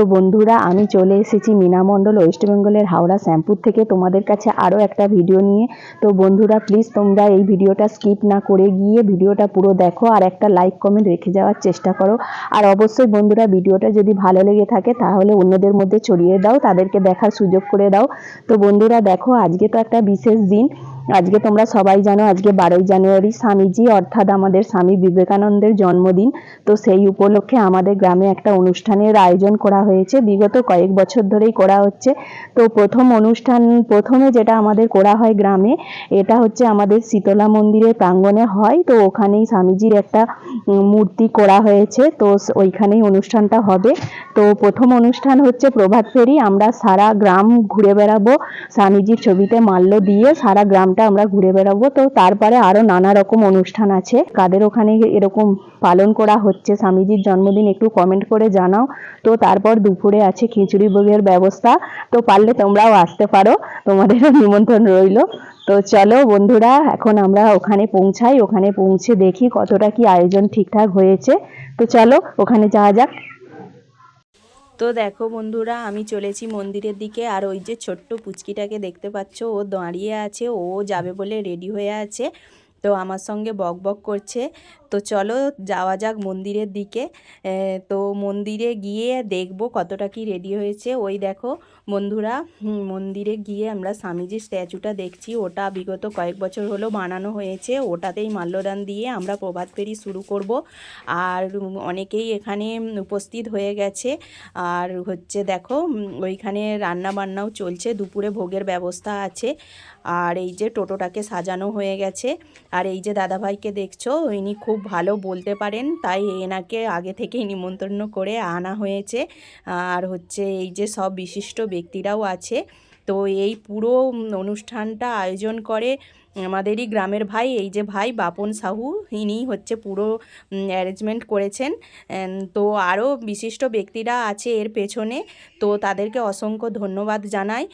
তো বন্ধুরা, আমি চলে এসেছি মীনামণ্ডল ওয়েস্ট বেঙ্গলের হাওড়া, শ্যাম্পুর থেকে তোমাদের কাছে আরও একটা ভিডিও নিয়ে। তো বন্ধুরা প্লিজ তোমরা এই ভিডিওটা স্কিপ না করে গিয়ে ভিডিওটা পুরো দেখো আর একটা লাইক কমেন্ট রেখে যাওয়ার চেষ্টা করো। আর অবশ্যই বন্ধুরা, ভিডিওটা যদি ভালো লেগে থাকে তাহলে অন্যদের মধ্যে ছড়িয়ে দাও, তাদেরকে দেখার সুযোগ করে দাও। তো বন্ধুরা, দেখো আজকে তো একটা বিশেষ দিন। আজকে তোমরা সবাই জানো, আজকে বারোই জানুয়ারি স্বামীজি, অর্থাৎ আমাদের স্বামী বিবেকানন্দের জন্মদিন। তো সেই উপলক্ষে আমাদের গ্রামে একটা অনুষ্ঠানের আয়োজন করা হয়েছে। বিগত কয়েক বছর ধরেই করা হচ্ছে। তো প্রথম অনুষ্ঠান, প্রথমে যেটা আমাদের করা হয় গ্রামে, এটা হচ্ছে আমাদের শীতলা মন্দিরের প্রাঙ্গণে হয়। তো ওখানেই স্বামীজির একটা মূর্তি করা হয়েছে। তো ওইখানেই অনুষ্ঠানটা হবে। তো প্রথম অনুষ্ঠান হচ্ছে প্রভাত ফেরি। আমরা সারা গ্রাম ঘুরে বেড়াবো। স্বামীজির ছবিতে মাল্য দিয়ে সারা গ্রামটা আমরা ঘুরে বেড়াবো। তো তারপরে আরও নানা রকম অনুষ্ঠান আছে। কাদের ওখানে এরকম পালন করা হচ্ছে? স্বামীজির জন্মদিন একটু কমেন্ট করে জানাও। তো তারপর দুপুরে আছে খিচুড়ি ভোগের ব্যবস্থা। তো পারলে তোমরাও আসতে পারো। তোমাদেরও নিমন্ত্রণ রইল। তো চলো বন্ধুরা, এখন আমরা ওখানে পৌঁছাই। ওখানে পৌঁছে দেখি কতটা কি আয়োজন ঠিকঠাক হয়েছে। তো চলো ওখানে যাওয়া যাক। তো দেখো বন্ধুরা, আমি চলেছি মন্দিরের দিকে আর ওই যে ছোট্ট পুচকিটাকে দেখতে পাচ্ছ, ও দাঁড়িয়ে আছে, ও যাবে বলে রেডি হয়ে আছে। তো আমার সঙ্গে বক বক করছে। তো চলো যাওয়া যাক মন্দিরের দিকে। তো মন্দিরে গিয়ে দেখব কতটা কি রেডি হয়েছে। ওই দেখো বন্ধুরা মন্দিরে গিয়ে আমরা স্বামীজির স্ট্যাচুটা দেখছি। ওটা বিগত কয়েক বছর হলো বানানো হয়েছে। ওটাতেই মাল্যদান দিয়ে আমরা প্রভাত ফেরি শুরু করব। আর অনেকেই এখানে উপস্থিত হয়ে গেছে। আর হচ্ছে দেখো ওইখানে রান্না বান্নাও চলছে। দুপুরে ভোগের ব্যবস্থা আছে। আর এই যে টোটোটাকে সাজানো হয়ে গেছে। আর এই যে দাদাভাইকে দেখছ, ইনি খুব ভালো বলতে পারেন। তাই এনাকে আগে থেকেই নিমন্ত্রণ করে আনা হয়েছে। আর হচ্ছে এই যে সব বিশিষ্ট ব্যক্তিরাও আছে। তো এই পুরো অনুষ্ঠানটা আয়োজন করে আমাদেরই গ্রামের ভাই, এই যে ভাই বাপন সাহু, ইনি হচ্ছে পুরো অ্যারেঞ্জমেন্ট করেছেন। তো আরও বিশিষ্ট ব্যক্তিরা আছে এর পেছনে, তো তাদেরকে অসংখ্য ধন্যবাদ জানাই।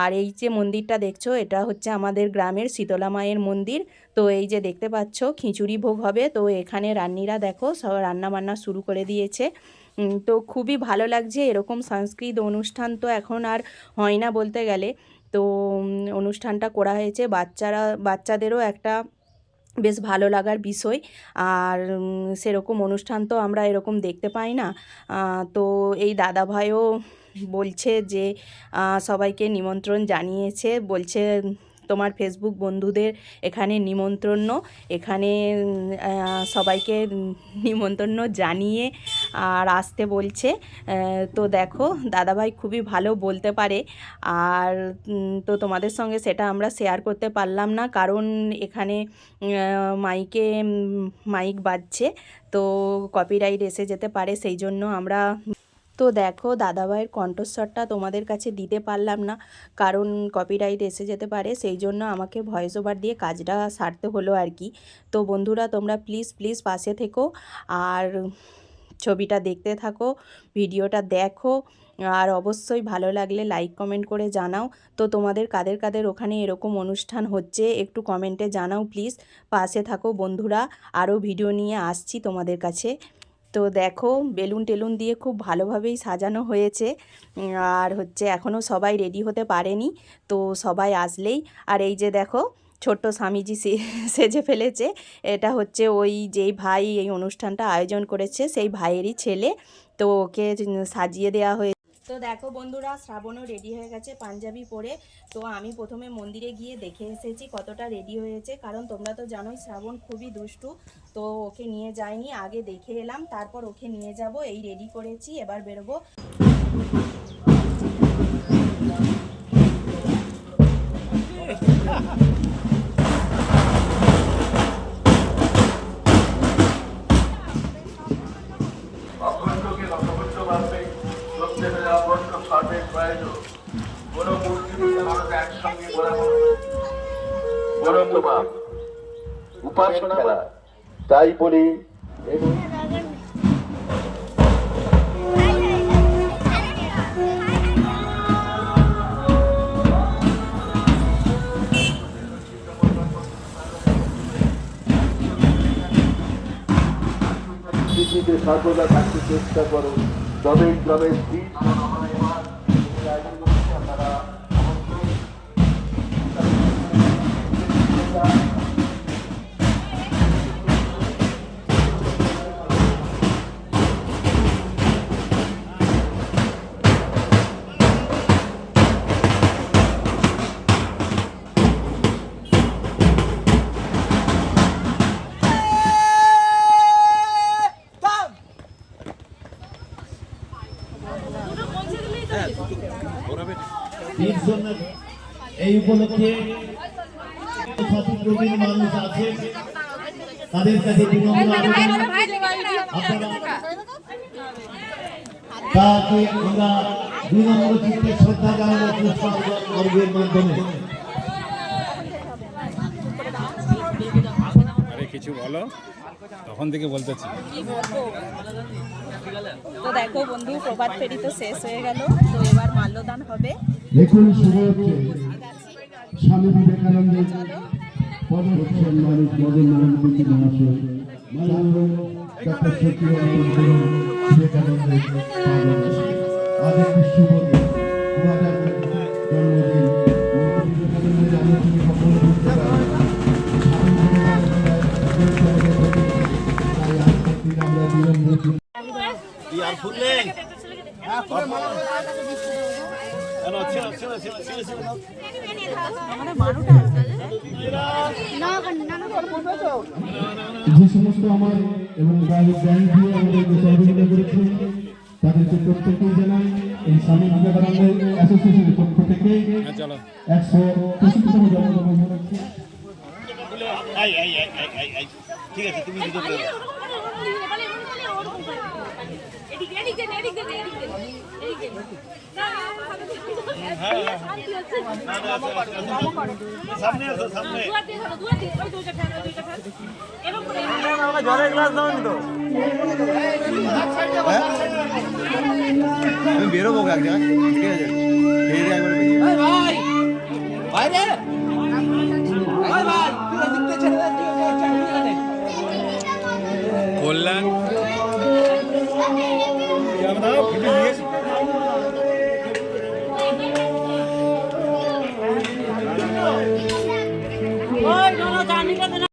আর এই যে মন্দিরটা দেখছ, এটা হচ্ছে আমাদের গ্রামের শীতলা মায়ের মন্দির। তো এই যে দেখতে পাচ্ছ, খিচুড়ি ভোগ হবে। তো এখানে রান্নিরা দেখো, সব রান্না বান্না শুরু করে দিয়েছে। তো খুবই ভালো লাগছে। এরকম সাংস্কৃতিক অনুষ্ঠান তো এখন আর হয় না বলতে গেলে। তো অনুষ্ঠানটা করা হয়েছে। বাচ্চারা, বাচ্চাদেরও একটা বেশ ভালো লাগার বিষয়। আর সেরকম অনুষ্ঠান তো আমরা এরকম দেখতে পাই না। তো এই দাদা ভাইও বলছে যে সবাইকে নিমন্ত্রণ জানিয়েছে। বলছে তোমার ফেসবুক বন্ধুদের এখানে নিমন্ত্রণ, এখানে সবাইকে নিমন্ত্রণ জানিয়ে আর আসতে বলছে। তো দেখো, দাদাভাই খুবই ভালো বলতে পারে। আর তো তোমাদের সঙ্গে সেটা আমরা শেয়ার করতে পারলাম না, কারণ এখানে মাইকে মাইক বাজছে। তো কপিরাইট এসে যেতে পারে, সেই জন্য আমরা তো দেখো, দাদাভাইয়ের কণ্ঠস্বরটা তোমাদের কাছে দিতে পারলাম না। কারণ কপিরাইট এসে যেতে পারে, সেই জন্য আমাকে ভয়েস ওভার দিয়ে কাজটা সারতে হলো আর কি। তো বন্ধুরা, তোমরা প্লিজ প্লিজ পাশে থেকো আর ছবিটা দেখতে থাকো, ভিডিওটা দেখো। আর অবশ্যই ভালো লাগলে লাইক কমেন্ট করে জানাও। তো তোমাদের কাদের কাদের ওখানে এরকম অনুষ্ঠান হচ্ছে, একটু কমেন্টে জানাও প্লিজ পাশে থাকো বন্ধুরা, আরও ভিডিও নিয়ে আসছি তোমাদের কাছে। তো দেখো, বেলুন টেলুন দিয়ে খুব ভালোভাবেই সাজানো হয়েছে। আর হচ্ছে এখনও সবাই রেডি হতে পারেনি, তো সবাই আসলেই। আর এই যে দেখো, ছোট্ট স্বামীজি সেজে ফেলেছে। এটা হচ্ছে ওই যেই ভাই এই অনুষ্ঠানটা আয়োজন করেছে, সেই ভাইয়েরই ছেলে। তো ওকে সাজিয়ে দেওয়া হয়েছে। তো দেখো বন্ধুরা, শ্রাবণও রেডি হয়ে গেছে পাঞ্জাবি পরে। তো আমি প্রথমে মন্দিরে গিয়ে দেখে এসেছি কতটা রেডি হয়েছে। কারণ তোমরা তো জানোই শ্রাবণ খুবই দুষ্টু, তো ওকে নিয়ে যায়নি আগে দেখে এলাম, তারপর ওকে নিয়ে যাব, এই রেডি করেছি, এবার বেরোবো। হলো উপাসনা তাই বলি সর্বদা থাকতে চেষ্টা করো। তবে তবে স্থির এই উপলক্ষে মানুষ আছে। তাদের কাছে আমরা কিছু বলো তখন থেকে বলতেছি। তো দেখো বন্ধু প্রভাত ফেরি তো শেষ হয়ে গেল তো এবার মাল্যদান হবে। দেখুন শুরু হচ্ছে স্বামী বিবেকানন্দের পদক্ষেপ মানুষ মদন মোহন প্রীতি মহাশয়। মাননীয় ডক্টর সত্যিকানন্দ বিবেকানন্দের আজ একটি দু হাজার জন্মদিন। বিবেকানন্দের আলোচনা সফল করতে পারে স্বামী বিলম্ব যে সমস্ত আমার এবং গাড়ির ব্যাংক দিয়ে আমাদেরকে সহযোগিতা করেছেন তাদেরকে প্রত্যেকেই জানাই এই স্বামী বিবেকানন্দ অ্যাসোসিয়েশনের পক্ষ থেকে হ্যাঁ একশো পঁচিশতম জন্মদিন উপলক্ষে। আমি বেরোবো এক ঠিক আছে কল্যাণ Coming up.